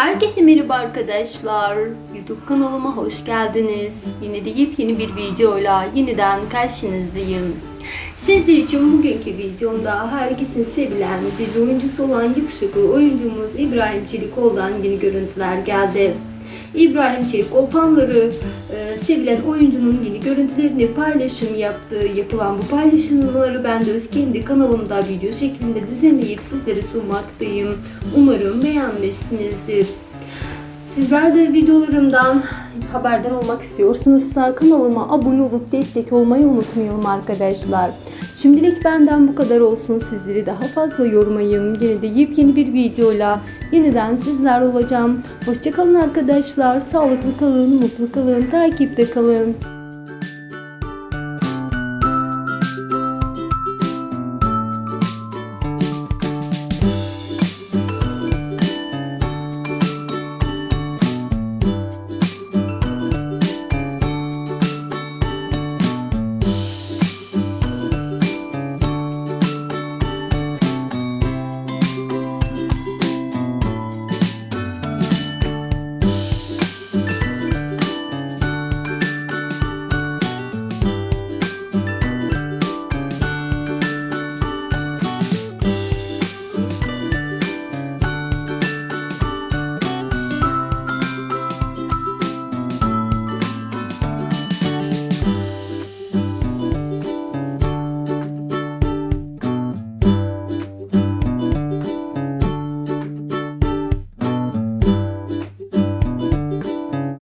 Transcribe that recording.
Herkese merhaba arkadaşlar. YouTube kanalıma hoş geldiniz. Yine de yepyeni bir videoyla yeniden karşınızdayım. Sizler için bugünkü videomda herkesin sevilen dizi oyuncusu olan yakışıklı oyuncumuz İbrahim Çelikoğlu'dan yeni görüntüler geldi. İbrahim Çelikol fanları e, sevilen oyuncunun yeni görüntülerini paylaşım yaptığı yapılan bu paylaşımları ben de öz kendi kanalımda video şeklinde düzenleyip sizlere sunmaktayım. Umarım beğenmişsinizdir. Sizler de videolarımdan haberdar olmak istiyorsanız kanalıma abone olup destek olmayı unutmayalım arkadaşlar. Şimdilik benden bu kadar olsun. Sizleri daha fazla yormayayım. Yine de yepyeni bir videoyla yeniden sizler olacağım. Hoşçakalın arkadaşlar. Sağlıklı kalın, mutlu kalın, takipte kalın.